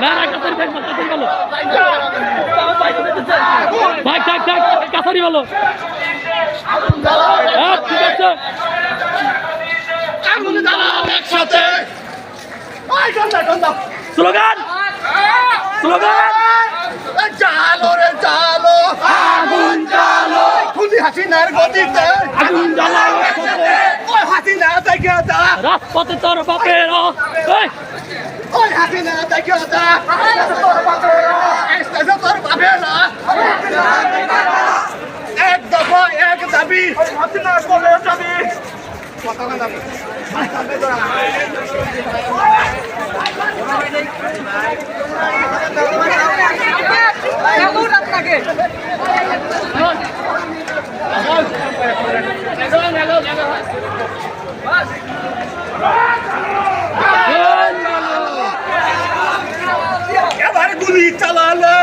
না না কাছারি থাক না কাছারি ভালো ভাই থাক থাক কাছারি ভালো হ্যাঁ ঠিক আছে। একসাথে। স্লোগান। স্লোগান। রে জালো আগুন জ্বালো। খুলি হাসিনার গদিতে আগুন জ্বালাও হাসিনা দা রাজপথে তোর বাপের এক দফা এক দাবি হাসিনা বলে যাবি এবার গুলি চালালে